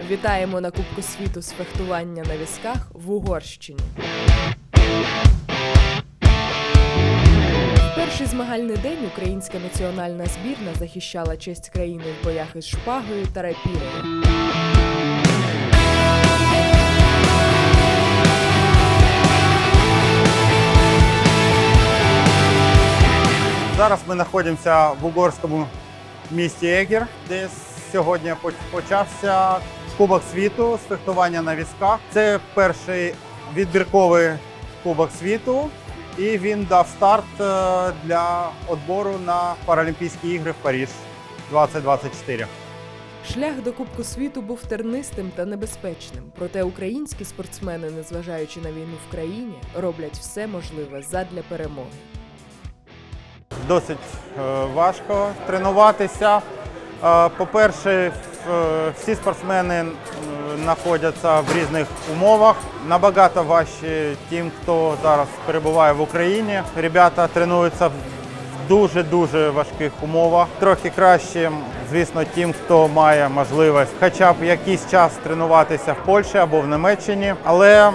Вітаємо на Кубку світу з фехтування на візках в Угорщині. Перший змагальний день українська національна збірна захищала честь країни в боях із шпагою та рапірою. Зараз ми знаходимося в угорському місті Егір, де сьогодні почався Кубок світу з фехтування на візках. Це перший відбірковий Кубок світу, і він дав старт е, для відбору на Паралімпійські ігри в Паріж 2024. Шлях до Кубку світу був тернистим та небезпечним. Проте українські спортсмени, незважаючи на війну в країні, роблять все можливе задля перемоги. Досить е, важко тренуватися. Е, По-перше, всі спортсмени е, знаходяться в різних умовах. Набагато важче тим, хто зараз перебуває в Україні. Ребята тренуються в дуже-дуже важких умовах. Трохи краще, звісно, тим, хто має можливість хоча б якийсь час тренуватися в Польщі або в Німеччині. Але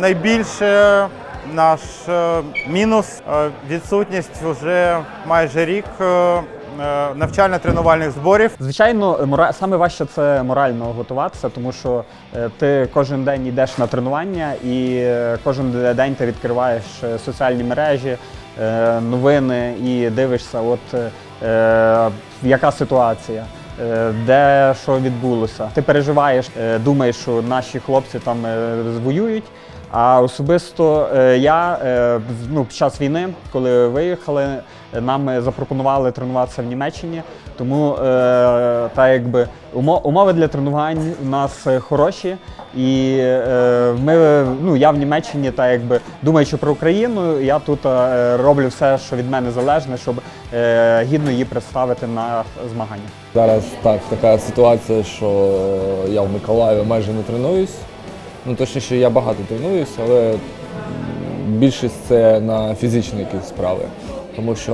найбільше наш е, мінус е, відсутність вже майже рік е, е, навчально-тренувальних зборів. Звичайно, мора... саме важче це морально готуватися, тому що е, ти кожен день йдеш на тренування і е, кожен день ти відкриваєш е, соціальні мережі, е, новини і дивишся, от е, е, яка ситуація. е, Де що відбулося, ти переживаєш, е, думаєш, що наші хлопці там е, воюють. А особисто е, я е, ну, під час війни, коли виїхали, нам е, запропонували тренуватися в Німеччині. Тому та якби умови для тренувань у нас хороші, і ми ну я в Німеччині, та якби думаючи про Україну, я тут роблю все, що від мене залежне, щоб гідно її представити на змаганнях. Зараз так, така ситуація, що я в Миколаєві майже не тренуюсь. Ну, точніше, я багато тренуюсь, але більшість це на фізичні якісь справи. Тому що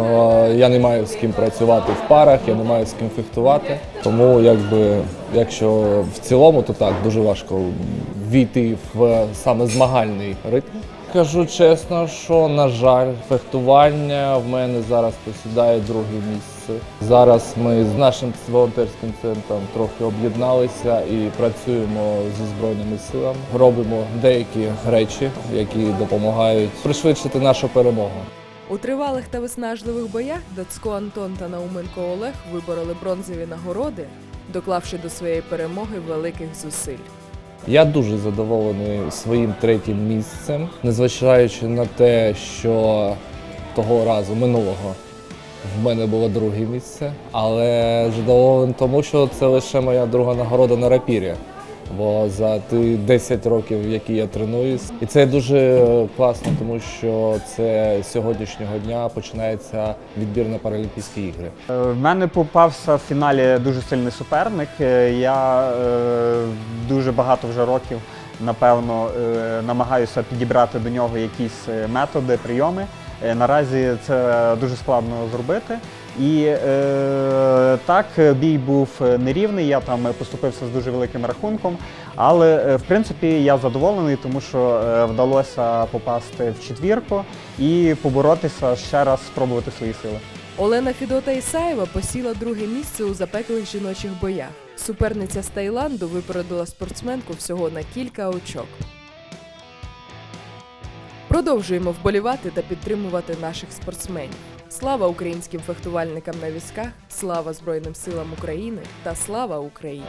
я не маю з ким працювати в парах, я не маю з ким фехтувати. Тому, якби, якщо в цілому, то так дуже важко війти в саме змагальний ритм. Кажу чесно, що на жаль, фехтування в мене зараз посідає друге місце. Зараз ми з нашим волонтерським центром трохи об'єдналися і працюємо зі збройними силами. Робимо деякі речі, які допомагають пришвидшити нашу перемогу. У тривалих та виснажливих боях Дацько Антон та Науменко Олег вибороли бронзові нагороди, доклавши до своєї перемоги великих зусиль. Я дуже задоволений своїм третім місцем, незважаючи на те, що того разу минулого в мене було друге місце, але задоволений тому, що це лише моя друга нагорода на рапірі. Бо за ті 10 років, які я тренуюсь, і це дуже класно, тому що це з сьогоднішнього дня починається відбір на Паралімпійські ігри. Е, В мене попався в фіналі дуже сильний суперник. Е, Я е, дуже багато вже років, напевно, е, намагаюся підібрати до нього якісь е, методи, прийоми. Е, Наразі це дуже складно зробити. І е, так, бій був нерівний, я там поступився з дуже великим рахунком. Але е, в принципі я задоволений, тому що е, вдалося попасти в четвірку і поборотися ще раз спробувати свої сили. Олена Фідота Ісаєва посіла друге місце у запеклих жіночих боях. Суперниця з Таїланду випередила спортсменку всього на кілька очок. Продовжуємо вболівати та підтримувати наших спортсменів. Слава українським фехтувальникам на візках, слава Збройним силам України та слава Україні!